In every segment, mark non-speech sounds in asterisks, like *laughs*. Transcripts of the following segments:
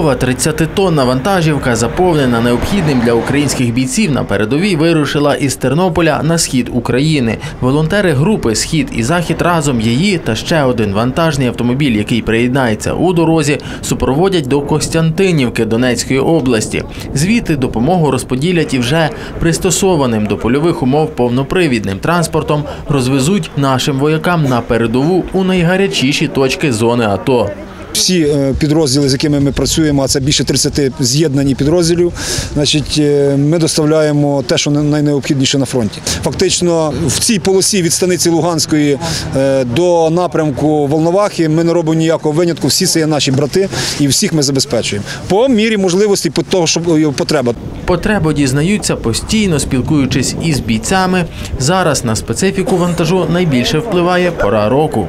Чергова 30-тонна вантажівка, заповнена необхідним для українських бійців на передовій, вирушила із Тернополя на схід України. Волонтери групи Схід і Захід разом її та ще один вантажний автомобіль, який приєднається у дорозі, супроводять до Костянтинівки Донецької області. Звідти допомогу розподілять і вже пристосованим до польових умов повнопривідним транспортом розвезуть нашим воякам на передову у найгарячіші точки зони АТО. Всі е, підрозділи, з якими ми працюємо, а це більше 30 з'єднані підрозділів. Значить, е, ми доставляємо те, що найнеобхідніше на фронті. Фактично, в цій полосі від станиці Луганської е, до напрямку Волновахи ми не робимо ніякого винятку. Всі це є наші брати, і всіх ми забезпечуємо по мірі можливості, по того, що потреба. Потребу дізнаються постійно спілкуючись із бійцями. Зараз на специфіку вантажу найбільше впливає пора року.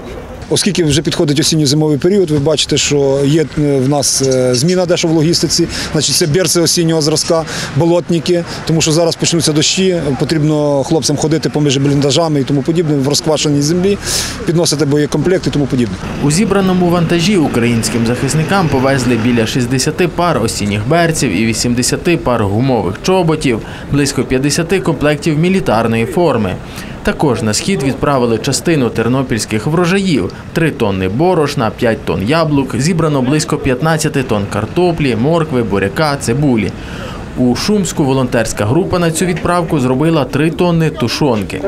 Оскільки вже підходить осінньо-зимовий період, ви бачите, що є е, в нас е, зміна дещо в логістиці. Значить, це берці осіннього зразка, болотники, тому що зараз почнуться дощі. Потрібно хлопцям ходити поміж бліндажами і тому подібне, в розквашеній землі, підносити боєкомплект і тому подібне. У зібраному вантажі українським захисникам повезли біля 60 пар осінніх берців і 80 пар гумових чоботів, близько 50 комплектів мілітарної форми. Також на схід відправили частину тернопільських врожаїв: 3 тонни борошна, 5 тонн яблук, зібрано близько 15 тонн картоплі, моркви, буряка, цибулі. У Шумську волонтерська група на цю відправку зробила 3 тонни тушонки.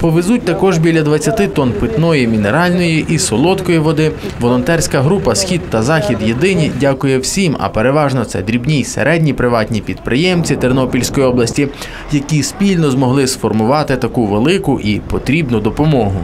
Повезуть також біля 20 тонн питної, мінеральної і солодкої води. Волонтерська група Схід та Захід єдині дякує всім, а переважно це дрібні й середні приватні підприємці Тернопільської області, які спільно змогли сформувати таку велику і потрібну допомогу.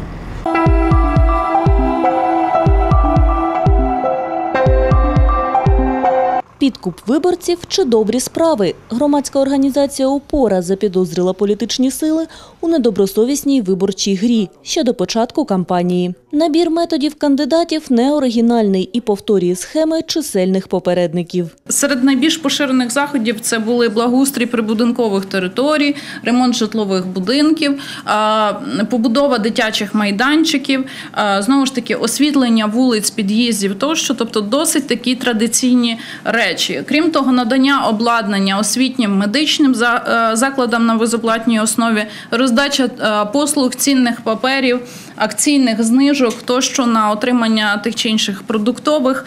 Підкуп виборців чи добрі справи. Громадська організація ОПОРА запідозрила політичні сили у недобросовісній виборчій грі ще до початку кампанії. Набір методів кандидатів неоригінальний і повторює схеми чисельних попередників. Серед найбільш поширених заходів це були благоустрій прибудинкових територій, ремонт житлових будинків, побудова дитячих майданчиків, знову ж таки освітлення вулиць, під'їздів тощо, тобто досить такі традиційні речі. Крім того, надання обладнання освітнім медичним е, закладам на безоплатній основі, роздача е, послуг цінних паперів, акційних знижок тощо на отримання тих чи інших продуктових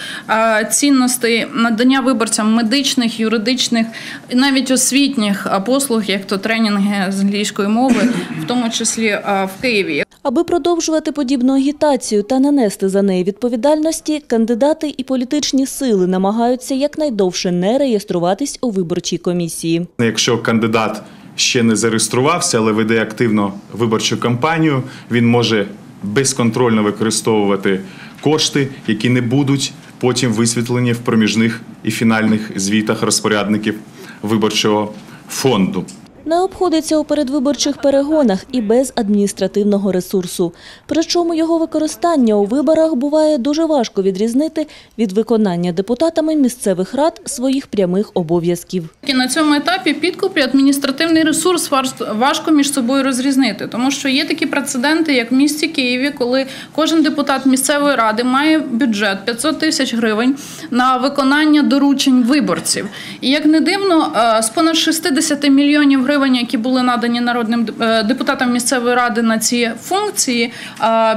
цінностей, надання виборцям медичних, юридичних, і навіть освітніх послуг, як то тренінги з англійської мови, в тому числі в Києві. Аби продовжувати подібну агітацію та нанести за неї відповідальності, кандидати і політичні сили намагаються якнайдовше не реєструватись у виборчій комісії. Якщо кандидат ще не зареєструвався, але веде активно виборчу кампанію, він може безконтрольно використовувати кошти, які не будуть потім висвітлені в проміжних і фінальних звітах розпорядників виборчого фонду. Не обходиться у передвиборчих перегонах і без адміністративного ресурсу. Причому його використання у виборах буває дуже важко відрізнити від виконання депутатами місцевих рад своїх прямих обов'язків. На цьому етапі підкуп і адміністративний ресурс важ- важко між собою розрізнити, тому що є такі прецеденти, як в місті Києві, коли кожен депутат місцевої ради має бюджет 500 тисяч гривень на виконання доручень виборців. І як не дивно, е, з понад 60 мільйонів гривень, які були надані народним е, депутатам місцевої ради на ці функції,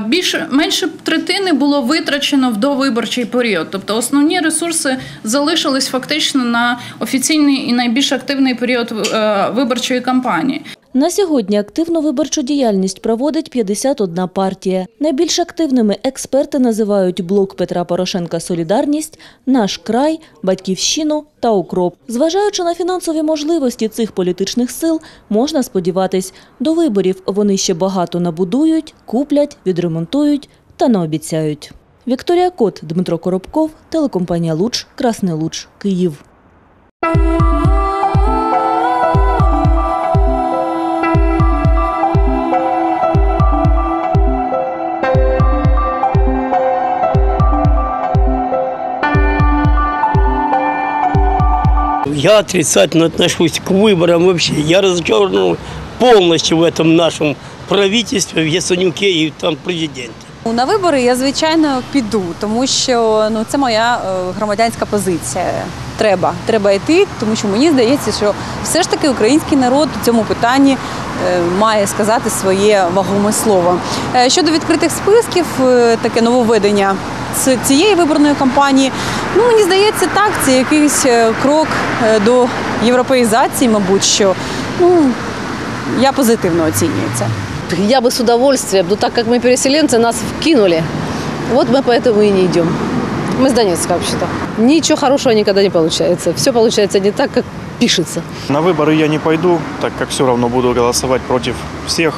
більше менше третини було витрачено в довиборчий період. Тобто основні ресурси залишились фактично на офіційний і найбільш активний період е, виборчої кампанії. На сьогодні активну виборчу діяльність проводить 51 партія. Найбільш активними експерти називають блок Петра Порошенка Солідарність, Наш край, Батьківщину та Укроп. Зважаючи на фінансові можливості цих політичних сил, можна сподіватись, до виборів вони ще багато набудують, куплять, відремонтують та наобіцяють. Вікторія Кот, Дмитро Коробков, телекомпанія Луч, Красний Луч, Київ. Я отрицательно отношусь к выборам вообще. Я разочарован полностью в этом нашем правительстве, в Ясенюке и там президенте. На вибори я звичайно піду, тому що ну це моя е, громадянська позиція Треба, треба йти, тому що мені здається, що все ж таки український народ у цьому питанні е, має сказати своє вагоме слово. Е, Щодо відкритих списків, е, таке нововведення з цієї виборної кампанії, ну мені здається, так, це якийсь е, крок е, до європеїзації, мабуть, що ну я позитивно оцінюю це. Я бы с удовольствием, но так как мы переселенцы, нас вкинули. Вот мы поэтому и не идем. Мы с Донецка вообще-то. Ничего хорошего никогда не получается. Все получается не так, как пишется. На выборы я не пойду, так как все равно буду голосовать против всех.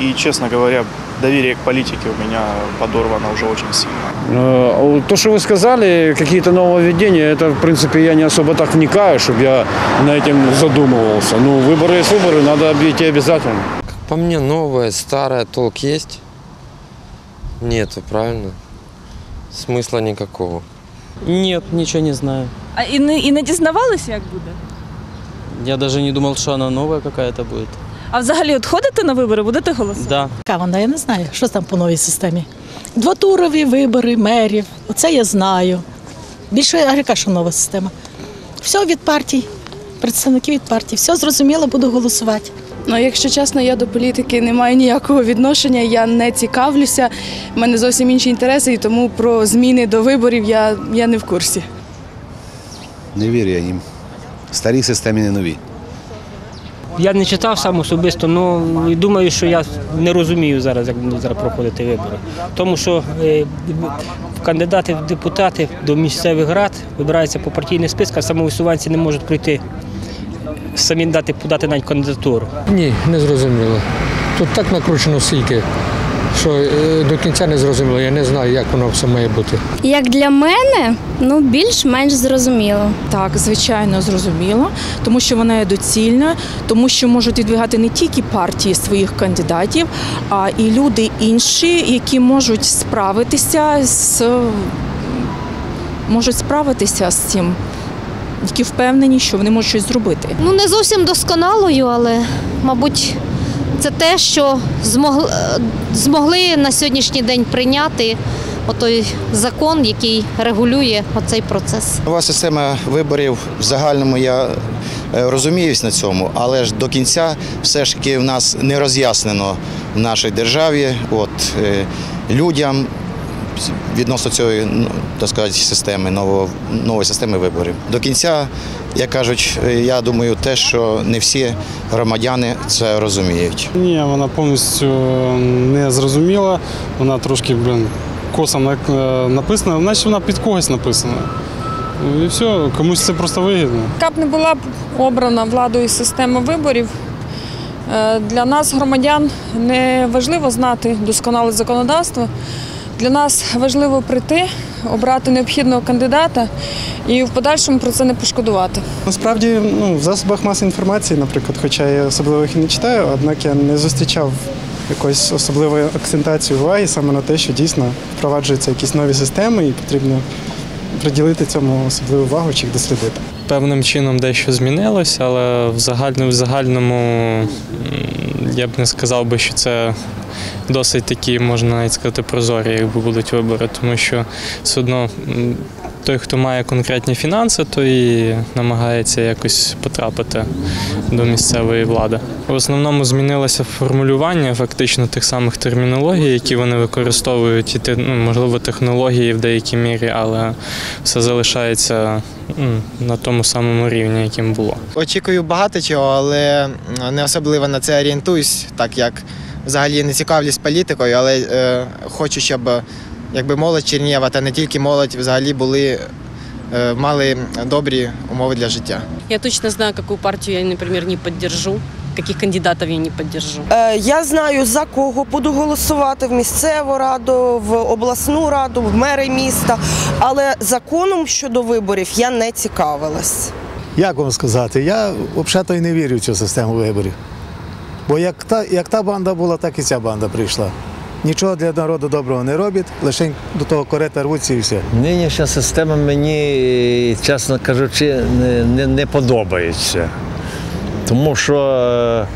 И, честно говоря, доверие к политике у меня подорвано уже очень сильно. Э, То, что вы сказали, какие-то нововведения, это, в принципе, я не особо так вникаю, чтобы я на этим задумывался. Ну, выборы есть выборы, надо идти обязательно. По мне новое, старое, толк есть? Нету, правильно? Смысла никакого. Нет, ничего не знаю. А і не, і не дізнавалися, як буде? Я даже не думал, что она новая какая-то будет. А взагалі от ходите на вибори, будете голосувати? Да. Яка вона, я не знаю, що там по новій системі. Двотурові вибори мерів, оце я знаю. Більше а яка що нова система. Все від партій, представники від партій, все зрозуміло, буду голосувати. Ну, якщо чесно, я до політики не маю ніякого відношення, я не цікавлюся. У мене зовсім інші інтереси, і тому про зміни до виборів я, я не в курсі. Не вірю я їм. Старі системі не нові. Я не читав сам особисто, але думаю, що я не розумію зараз, як будуть зараз проходити вибори. Тому що е, кандидати в депутати до місцевих рад вибираються по партійних списках, самовисуванці не можуть пройти самі дати подати навіть кандидатуру. Ні, не зрозуміло. Тут так накручено стільки, що е, до кінця не зрозуміло. Я не знаю, як воно все має бути. Як для мене, ну більш-менш зрозуміло. Так, звичайно, зрозуміло, тому що вона є доцільна, тому що можуть відвигати не тільки партії своїх кандидатів, а і люди інші, які можуть справитися з можуть справитися з цим, які впевнені, що вони можуть щось зробити. Ну не зовсім досконалою, але мабуть, це те, що змогли, змогли на сьогоднішній день прийняти отой закон, який регулює оцей процес. Нова система виборів в загальному я е, розуміюсь на цьому, але ж до кінця все ж таки в нас не роз'яснено в нашій державі от, е, людям відносно цієї ну, так сказати, системи, нового, нової системи виборів. До кінця, як кажуть, я думаю, те, що не всі громадяни це розуміють. Ні, вона повністю не зрозуміла. Вона трошки, блин, косом е, написана, наче вона під когось написана. І все, комусь це просто вигідно. Яка б не була б обрана владою система виборів, е, для нас, громадян, не важливо знати досконале законодавство. Для нас важливо прийти, обрати необхідного кандидата і в подальшому про це не пошкодувати. Насправді, ну, в засобах масової інформації, наприклад, хоча я особливо їх і не читаю, однак я не зустрічав якоїсь особливої акцентації уваги саме на те, що дійсно впроваджуються якісь нові системи і потрібно приділити цьому особливу увагу чи їх дослідити. Певним чином дещо змінилося, але в загальному, в загальному я б не сказав би, що це досить такі, можна навіть сказати, прозорі, якби будуть вибори, тому що все одно той, хто має конкретні фінанси, той намагається якось потрапити до місцевої влади. В основному змінилося формулювання фактично тих самих термінологій, які вони використовують, і ну, можливо, технології в деякій мірі, але все залишається на тому самому рівні, яким було. Очікую багато чого, але не особливо на це орієнтуюсь, так як взагалі не цікавлюсь політикою, але е, хочу, щоб якби молодь Чернєва та не тільки молодь взагалі були, е, мали добрі умови для життя. Я точно знаю, какую партию я, например, не поддержу, каких кандидатов я не поддержу. Е, Я знаю за кого буду голосувати в місцеву раду, в обласну раду, в мери міста, але законом щодо виборів я не цікавилась. Як вам сказати? Я взагалі не вірю в цю систему виборів. Бо як та, як та банда була, так і ця банда прийшла. Нічого для народу доброго не робить, лише до того корета рвуться і все. Нинішня система мені, чесно кажучи, не, не, подобається. Тому що е,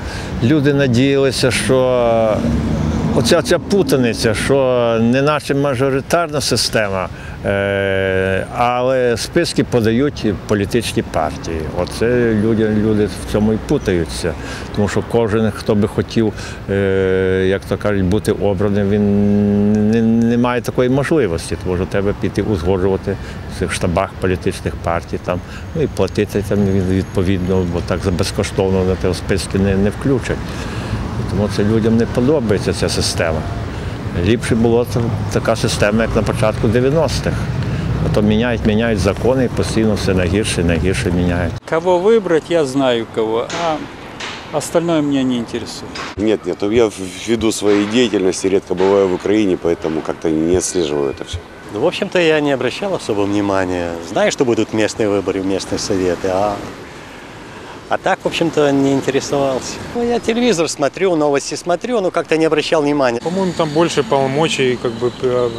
люди надіялися, що оця ця путаниця, що не наче мажоритарна система, е, але списки подають політичні партії. Оце люди, люди в цьому і путаються. Тому що кожен, хто би хотів, е, як то кажуть, бути обраним, він не, не має такої можливості, тому що треба піти узгоджувати в цих штабах політичних партій, там, ну і платити там відповідно, бо так безкоштовно на те списки не, не включать. І Тому це людям не подобається ця система. Ліпше була це така система, як на початку 90-х. А то міняють, міняють закони і постійно все на гірше, на гірше міняють. Кого выбрать, я знаю кого, а остальное меня не интересует. Нет, нет, я ввиду своей деятельности редко бываю в Украине, поэтому как-то не отслеживаю это все. Ну, в общем-то, я не обращал особого внимания. Знаю, что будут местные выборы, местные советы, а, а так, в общем-то, не интересовался. Ну, я телевизор смотрю, новости смотрю, но как-то не обращал внимания. По-моему, там больше полномочий как бы э,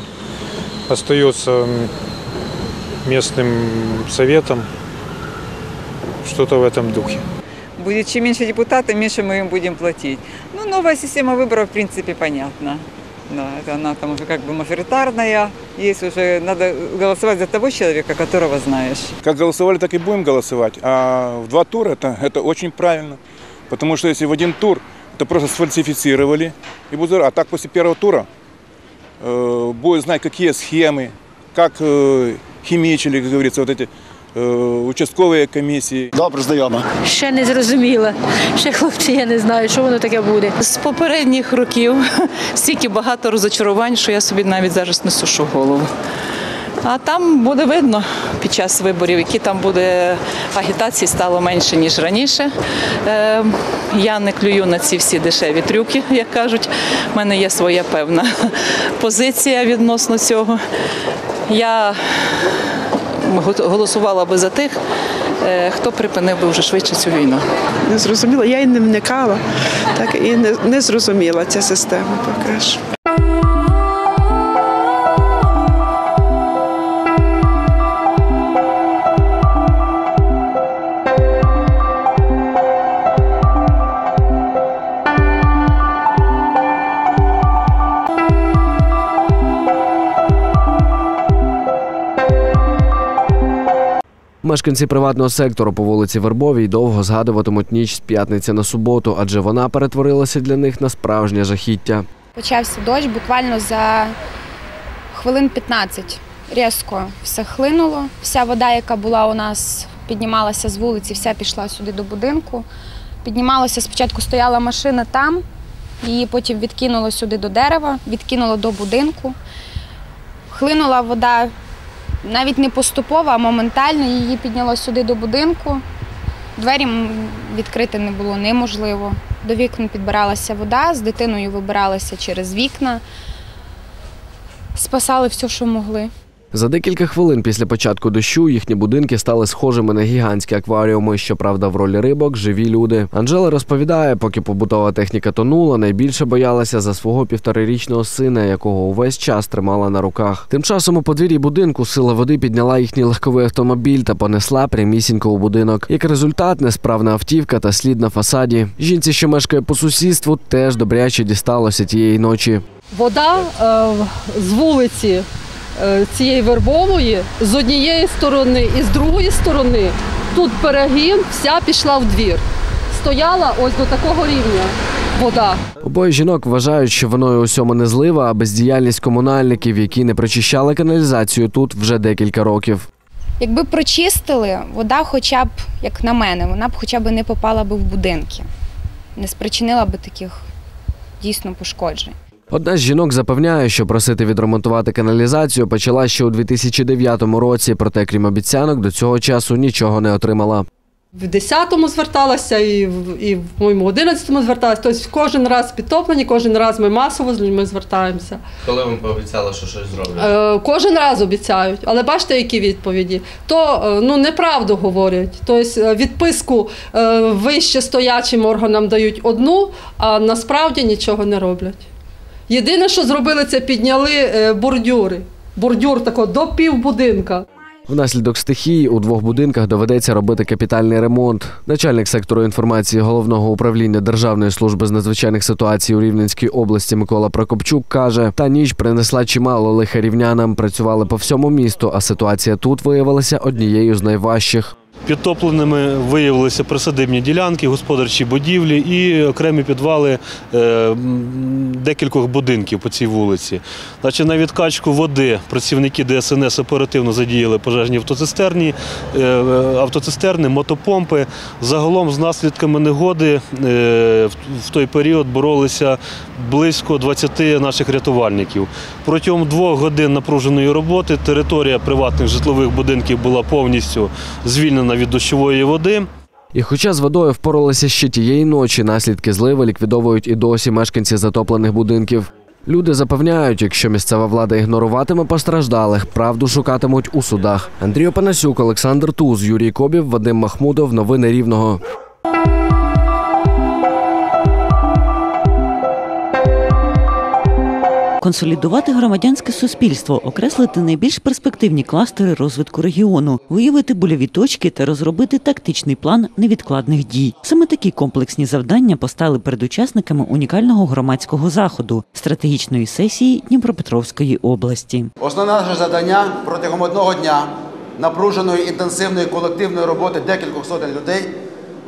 остается местным советом. Что-то в этом духе. Будет чем меньше депутатов, меньше мы им будем платить. Ну, новая система выборов, в принципе, понятна. Да, это она там уже как бы мажоритарная. Есть уже, надо голосовать за того человека, которого знаешь. Как голосовали, так и будем голосовать. А в два тура это, это очень правильно. Потому что если в один тур, это просто сфальсифицировали. И будет, а так после первого тура э, будет знать, какие схемы, как э, химичили, как говорится, вот эти э, участковые комиссии. Добре, знайома. Ще не зрозуміла. Ще хлопці, я не знаю, що воно таке буде. З попередніх років *laughs* стільки багато розочарувань, що я собі навіть зараз не сушу голову. А там буде видно під час виборів, які там буде агітації стало менше, ніж раніше. Е, я не клюю на ці всі дешеві трюки, як кажуть. У мене є своя певна *laughs* позиція відносно цього. Я голосувала би за тих, е, хто припинив би вже швидше цю війну. Не зрозуміла, я й не вникала, так і не, не зрозуміла ця система поки що. Мешканці приватного сектору по вулиці Вербовій довго згадуватимуть ніч з п'ятниці на суботу, адже вона перетворилася для них на справжнє жахіття. Почався дощ буквально за хвилин 15. Різко все хлинуло. Вся вода, яка була у нас, піднімалася з вулиці, вся пішла сюди до будинку. Піднімалася, спочатку стояла машина там, її потім відкинуло сюди до дерева, відкинуло до будинку. Хлинула вода навіть не поступово, а моментально її підняло сюди до будинку. Двері відкрити не було неможливо. До вікон підбиралася вода, з дитиною вибиралася через вікна, спасали все, що могли. За декілька хвилин після початку дощу їхні будинки стали схожими на гігантські акваріуми. Щоправда, в ролі рибок живі люди. Анжела розповідає, поки побутова техніка тонула, найбільше боялася за свого півторарічного сина, якого увесь час тримала на руках. Тим часом у подвір'ї будинку сила води підняла їхній легковий автомобіль та понесла прямісінько у будинок. Як результат, несправна автівка та слід на фасаді. Жінці, що мешкає по сусідству, теж добряче дісталося тієї ночі. Вода е, з вулиці цієї вербової з однієї сторони і з другої сторони тут перегін, вся пішла в двір. Стояла ось до такого рівня вода. Обоє жінок вважають, що виною усьому не злива, а бездіяльність комунальників, які не прочищали каналізацію тут вже декілька років. Якби прочистили, вода хоча б, як на мене, вона б хоча б не попала б в будинки, не спричинила б таких дійсно пошкоджень. Одна з жінок запевняє, що просити відремонтувати каналізацію почала ще у 2009 році, проте крім обіцянок до цього часу нічого не отримала. В 10-му зверталася і в, і в моєму 11-му зверталася. Тобто кожен раз підтоплені, кожен раз ми масово з людьми звертаємося. Коли вам пообіцяли, що щось зроблять? Е, кожен раз обіцяють, але бачите, які відповіді. То е, ну неправду говорять. Тобто е, відписку е, вище стоячим органам дають одну, а насправді нічого не роблять. Єдине, що зробили, це підняли е, бордюри. Бордюр тако до півбудинка. Внаслідок стихії у двох будинках доведеться робити капітальний ремонт. Начальник сектору інформації головного управління Державної служби з надзвичайних ситуацій у Рівненській області Микола Прокопчук каже: та ніч принесла чимало лиха рівнянам. Працювали по всьому місту, а ситуація тут виявилася однією з найважчих. Підтопленими виявилися присадибні ділянки, господарчі будівлі і окремі підвали е, декількох будинків по цій вулиці. Значить, на відкачку води працівники ДСНС оперативно задіяли пожежні автоцистерні, е, автоцистерни, мотопомпи. Загалом з наслідками негоди е, в- в той період боролися близько 20 наших рятувальників. Протягом двох годин напруженої роботи територія приватних житлових будинків була повністю звільнена від дощової води. І хоча з водою впоралися ще тієї ночі, наслідки зливи ліквідовують і досі мешканці затоплених будинків. Люди запевняють, якщо місцева влада ігноруватиме постраждалих, правду шукатимуть у судах. Андрій Опанасюк, Олександр Туз, Юрій Кобів, Вадим Махмудов. Новини Рівного. Консолідувати громадянське суспільство, окреслити найбільш перспективні кластери розвитку регіону, виявити больові точки та розробити тактичний план невідкладних дій. Саме такі комплексні завдання постали перед учасниками унікального громадського заходу стратегічної сесії Дніпропетровської області. Основне наше завдання протягом одного дня напруженої інтенсивної колективної роботи декількох сотень людей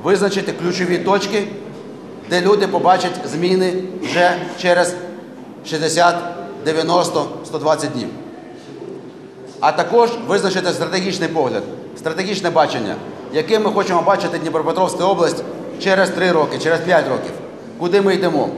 визначити ключові точки, де люди побачать зміни вже через 60, 90, 120 днів. А також визначити стратегічний погляд, стратегічне бачення, яким ми хочемо бачити Дніпропетровську область через 3 роки, через 5 років. Куди ми йдемо?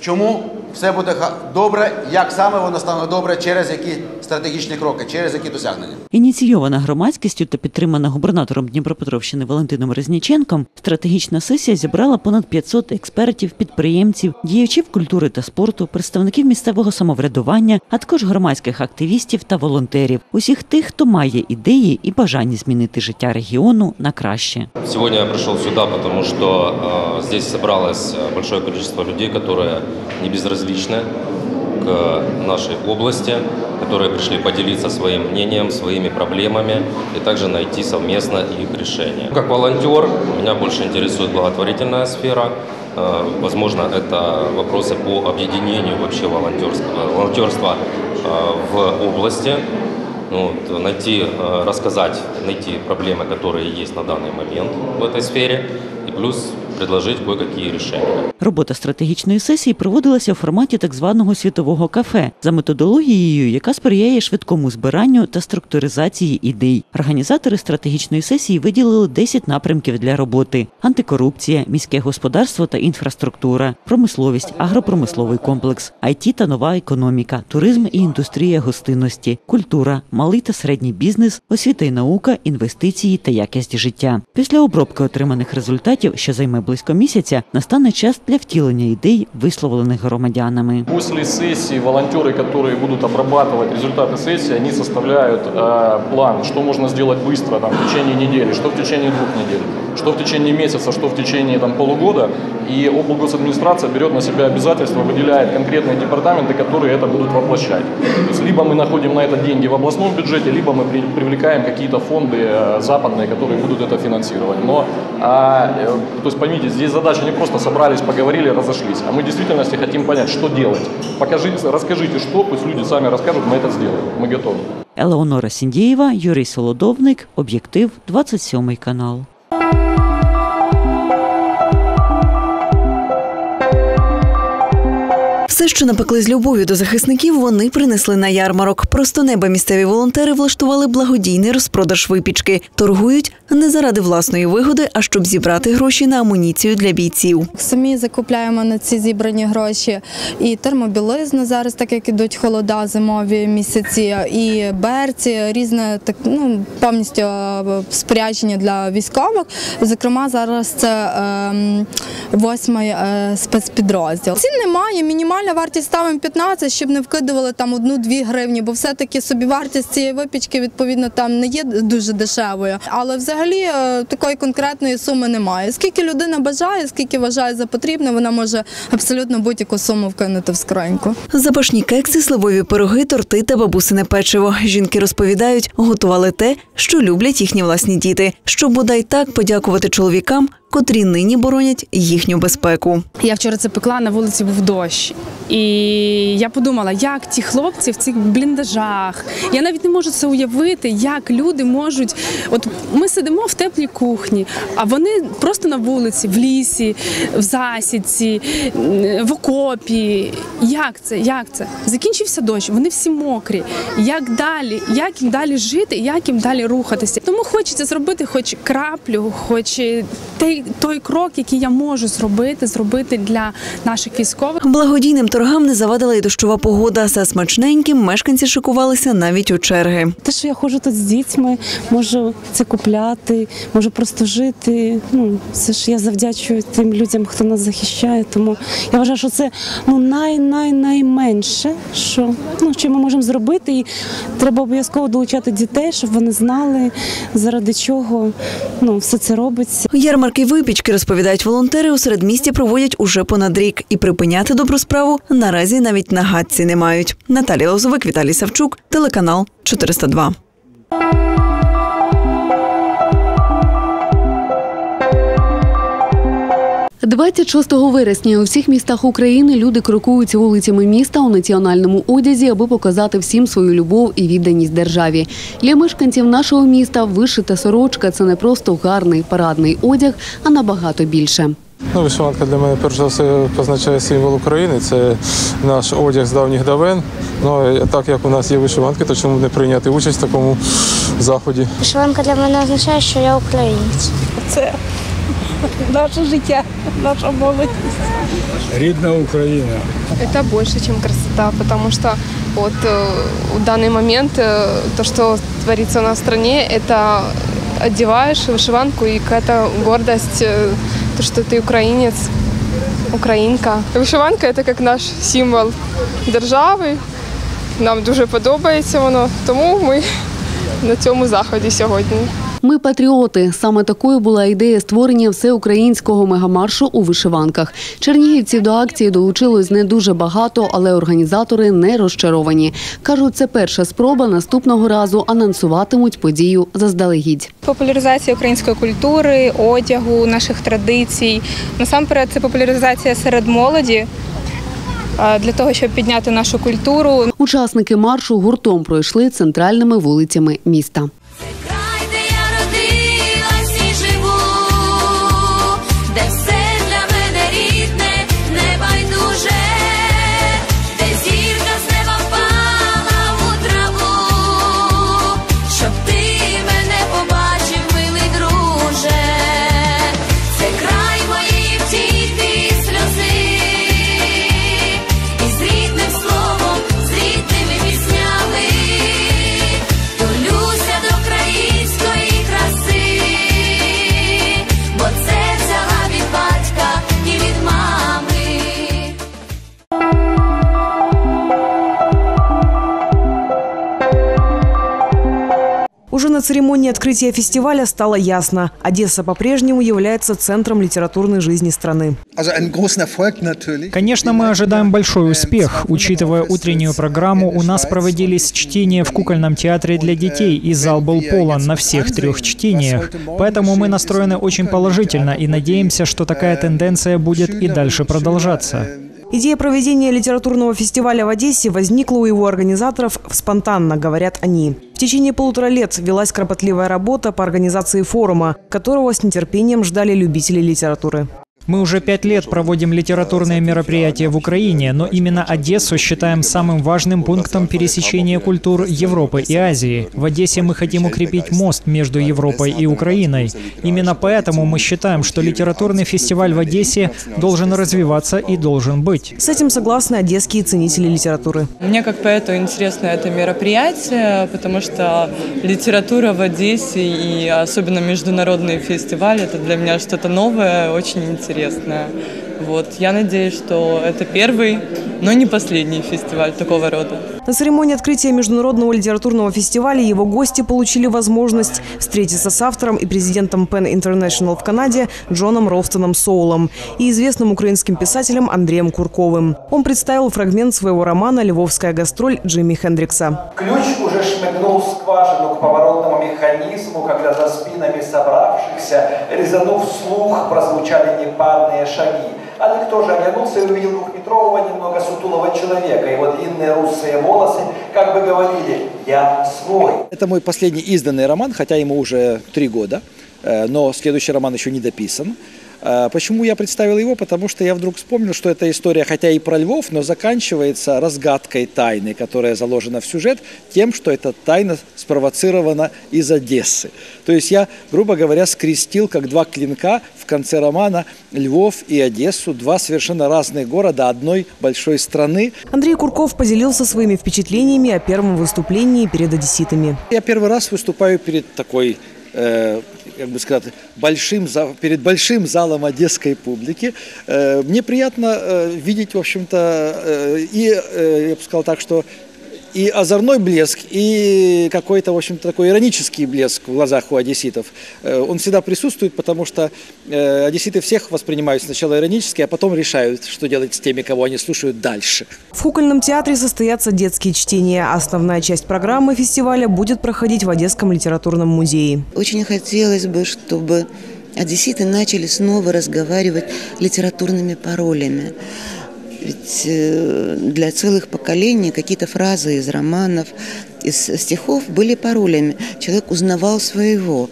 Чому все буде ха- добре, як саме воно стане добре, через які стратегічні кроки, через які досягнення? Ініційована громадськістю та підтримана губернатором Дніпропетровщини Валентином Резніченком, стратегічна сесія зібрала понад 500 експертів, підприємців, діячів культури та спорту, представників місцевого самоврядування, а також громадських активістів та волонтерів, усіх тих, хто має ідеї і бажання змінити життя регіону на краще. Сегодня я пришел сюда, потому что э, здесь собралось э, большое количество людей, которые не безразличны к нашей области, которые пришли поделиться своим мнением, своими проблемами и также найти совместно их решение. Как волонтер меня больше интересует благотворительная сфера. Э, Возможно, это вопросы по объединению вообще волонтерского, волонтерства э, в области. Ну, вот, найти, э, рассказать, найти проблемы, которые есть на данный момент в этой сфере, и плюс предложить кое-какие решения. Робота стратегічної сесії проводилася у форматі так званого світового кафе за методологією, яка сприяє швидкому збиранню та структуризації ідей. Організатори стратегічної сесії виділили 10 напрямків для роботи: антикорупція, міське господарство та інфраструктура, промисловість, агропромисловий комплекс, IT та нова економіка, туризм і індустрія гостинності, культура, малий та середній бізнес, освіта і наука, інвестиції та якість життя. Після обробки отриманих результатів, що займе близько місяця, настане час для втілення ідей, висловлених громадянами. После сессии волонтеры, которые будут обрабатывать результаты сессии, они составляют э, план, что можно сделать быстро там, в течение недели, что в течение двух недель, что в течение месяца, что в течение там, полугода. И облгосадминистрация берет на себя обязательства, выделяет конкретные департаменты, которые это будут воплощать. То есть либо мы находим на это деньги в областном бюджете, либо мы при- привлекаем какие-то фонды э, западные, которые будут это финансировать. Но, а, э, то есть поймите, здесь задача не просто собрались, поговорили, разошлись, а мы в действительности хотим понять, что делать. Покажите, расскажите, что, пусть люди сами расскажут, мы это сделаем, мы готовы. Елеонора Сіндєєва, Юрій Солодовник, Об'єктив, 27 канал. Все, що напекли з любов'ю до захисників, вони принесли на ярмарок. Просто неба місцеві волонтери влаштували благодійний розпродаж випічки. Торгують не заради власної вигоди, а щоб зібрати гроші на амуніцію для бійців. Самі закупляємо на ці зібрані гроші і термобілизну зараз, так як ідуть холода зимові місяці, і берці, різне так ну повністю е, спорядження для військових. Зокрема, зараз це ем, восьмий е, спецпідрозділ. Цін немає, мінімально Мінімальна вартість ставимо 15, щоб не вкидували там одну-дві гривні, бо все-таки собівартість цієї випічки відповідно там не є дуже дешевою. Але взагалі е, такої конкретної суми немає. Скільки людина бажає, скільки вважає за потрібне, вона може абсолютно будь-яку суму вкинути в скриньку. Запашні кекси, сливові пироги, торти та бабусине печиво. Жінки розповідають, готували те, що люблять їхні власні діти, щоб бодай так подякувати чоловікам, котрі нині боронять їхню безпеку. Я вчора це пекла, на вулиці був дощ. І я подумала, як ті хлопці в цих бліндажах. Я навіть не можу це уявити, як люди можуть. От ми сидимо в теплій кухні, а вони просто на вулиці, в лісі, в засідці, в окопі. Як це? Як це? Закінчився дощ, вони всі мокрі. Як далі? Як їм далі жити, як їм далі рухатися? Тому хочеться зробити хоч краплю, хоч той, той крок, який я можу зробити, зробити для наших військових. Благодійним торгам не завадила й дощова погода. За смачненьким мешканці шикувалися навіть у черги. Те, що я ходжу тут з дітьми, можу це купляти, можу просто жити. Ну це ж я завдячую тим людям, хто нас захищає. Тому я вважаю, що це ну най най найменше, що ну що ми можемо зробити, і треба обов'язково долучати дітей, щоб вони знали заради чого ну все це робиться. Ярмарки випічки розповідають волонтери. У середмісті проводять уже понад рік і припиняти добру справу наразі навіть на гадці не мають. Наталія Лозовик, Віталій Савчук, телеканал 402. 26 вересня у всіх містах України люди крокуються вулицями міста у національному одязі, аби показати всім свою любов і відданість державі. Для мешканців нашого міста вишита сорочка це не просто гарний парадний одяг, а набагато більше. Ну, вишиванка для мене перш за все позначає символ України. Це наш одяг з давніх давен. Ну а так як у нас є вишиванки, то чому не прийняти участь в такому заході? Вишиванка для мене означає, що я українець. Це наше життя, наша молодість. Рідна Україна. Это больше, чем красота, потому что вот э, в данный момент э, то, что творится у нас в стране, это одеваешь вышиванку и какая-то гордость, э, то, что ты украинец, українка. Вишиванка – це як наш символ держави. Нам дуже подобається воно, тому ми на цьому заході сьогодні. Ми патріоти. Саме такою була ідея створення всеукраїнського мегамаршу у вишиванках. Чернігівців до акції долучилось не дуже багато, але організатори не розчаровані. кажуть, це перша спроба наступного разу анонсуватимуть подію заздалегідь. Популяризація української культури, одягу, наших традицій. Насамперед, це популяризація серед молоді. Для того щоб підняти нашу культуру, Учасники маршу гуртом пройшли центральними вулицями міста. Церемонии открытия фестиваля стало ясно – Одесса по-прежнему является центром литературной жизни страны. Конечно, мы ожидаем большой успех. Учитывая утреннюю программу, у нас проводились чтения в кукольном театре для детей, и зал был полон на всех трех чтениях. Поэтому мы настроены очень положительно и надеемся, что такая тенденция будет и дальше продолжаться. Идея проведения литературного фестиваля в Одессе возникла у его организаторов спонтанно, говорят они. В течение полутора лет велась кропотливая работа по организации форума, которого с нетерпением ждали любители литературы. Мы уже пять лет проводим литературные мероприятия в Украине, но именно Одессу считаем самым важным пунктом пересечения культур Европы и Азии. В Одессе мы хотим укрепить мост между Европой и Украиной. Именно поэтому мы считаем, что литературный фестиваль в Одессе должен развиваться и должен быть. С этим согласны одесские ценители литературы. Мне как поэту интересно это мероприятие, потому что литература в Одессе и особенно международный фестиваль это для меня что-то новое, очень интересное. Вот. Я надеюсь, что это первый но не последний фестиваль такого рода. На церемонии открытия Международного литературного фестиваля его гости получили возможность встретиться с автором и президентом Penn International в Канаде Джоном Ролстоном Соулом и известным украинским писателем Андреем Курковым. Он представил фрагмент своего романа «Львовская гастроль» Джимми Хендрикса. Ключ уже шмыгнул в скважину к поворотному механизму, когда за спинами собравшихся, резанув слух, прозвучали непарные шаги. А никто же оглянулся и увидел двухметрового, немного сутулого человека. Его длинные русые волосы как бы говорили «Я свой». Это мой последний изданный роман, хотя ему уже три года, э, но следующий роман еще не дописан. Э, Почему я представил его? Потому что я вдруг вспомнил, что эта история, хотя и про львов, но заканчивается разгадкой тайны, которая заложена в сюжет, тем, что эта тайна спровоцирована из Одессы. То есть я, грубо говоря, скрестил как два клинка в конце романа Львов и Одессу, два совершенно разных города одной большой страны. Андрей Курков поделился своими впечатлениями о первом выступлении перед одесситами. Я первый раз выступаю перед такой э, как бы сказать, большим, за- перед большим залом одесской публики. Э, Мне приятно э, видеть, в общем-то, э, и, э, я бы сказал так, что и озорной блеск, и какой-то, в общем-то, такой иронический блеск в глазах у одесситов. Э, Он всегда присутствует, потому что э, одесситы всех воспринимают сначала иронически, а потом решают, что делать с теми, кого они слушают дальше. В Кукольном театре состоятся детские чтения. Основная часть программы фестиваля будет проходить в Одесском литературном музее. Очень хотелось бы, чтобы одесситы начали снова разговаривать литературными паролями. Ведь э, для целых поколений какие-то фразы из романов, из стихов были паролями. Человек узнавал своего.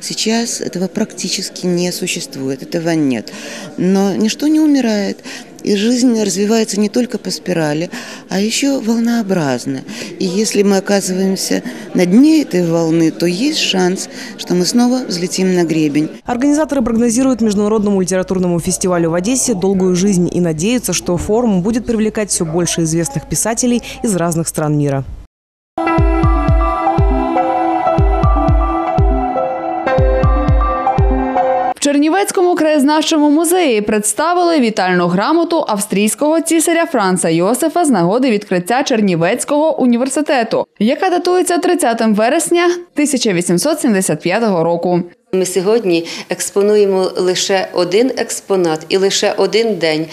Сейчас этого практически не существует, этого нет. Но ничто не умирает. И жизнь развивается не только по спирали, а еще волнообразно. И если мы оказываемся на дне этой волны, то есть шанс, что мы снова взлетим на гребень. Организаторы прогнозируют Международному литературному фестивалю в Одессе долгую жизнь и надеются, что форум будет привлекать все больше известных писателей из разных стран мира. Чернівецькому краєзнавчому музеї представили вітальну грамоту австрійського цісаря Франца Йосифа з нагоди відкриття Чернівецького університету, яка датується 30 вересня 1875 року. Ми сьогодні експонуємо лише один експонат і лише один день.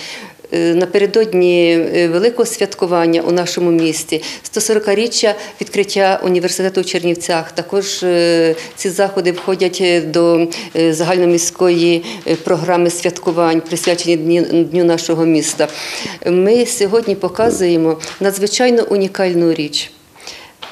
Е, Напередодні е, великого святкування у нашому місті 140-річчя відкриття університету в Чернівцях. Також е, ці заходи входять до загальноміської програми святкувань, присвячені дню нашого міста. Ми сьогодні показуємо надзвичайно унікальну річ.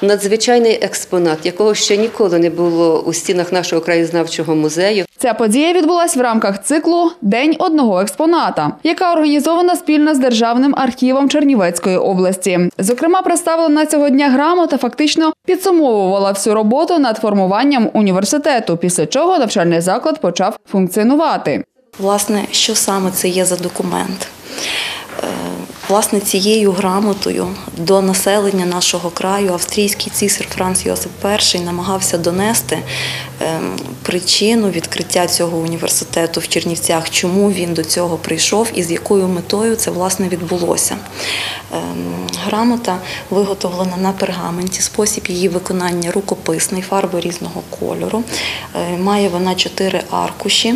Надзвичайний експонат, якого ще ніколи не було у стінах нашого краєзнавчого музею. Ця подія відбулась в рамках циклу День одного експоната, яка організована спільно з Державним архівом Чернівецької області. Зокрема, представлена цього дня грамота фактично підсумовувала всю роботу над формуванням університету, після чого навчальний заклад почав функціонувати. Власне, що саме це є за документ? Е, Власне, цією грамотою до населення нашого краю австрійський цісар Франц Йосип І намагався донести ем, причину відкриття цього університету в Чернівцях, чому він до цього прийшов і з якою метою це власне відбулося. Ем, Грамота виготовлена на пергаменті, спосіб її виконання рукописний, фарби різного кольору. Е, Має вона чотири аркуші.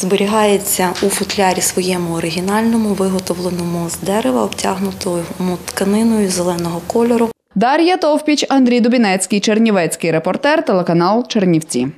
Зберігається у футлярі своєму оригінальному, виготовленому з дерева, обтягнутому тканиною зеленого кольору. Дар'я Товпіч, Андрій Дубінецький, Чернівецький репортер, телеканал Чернівці.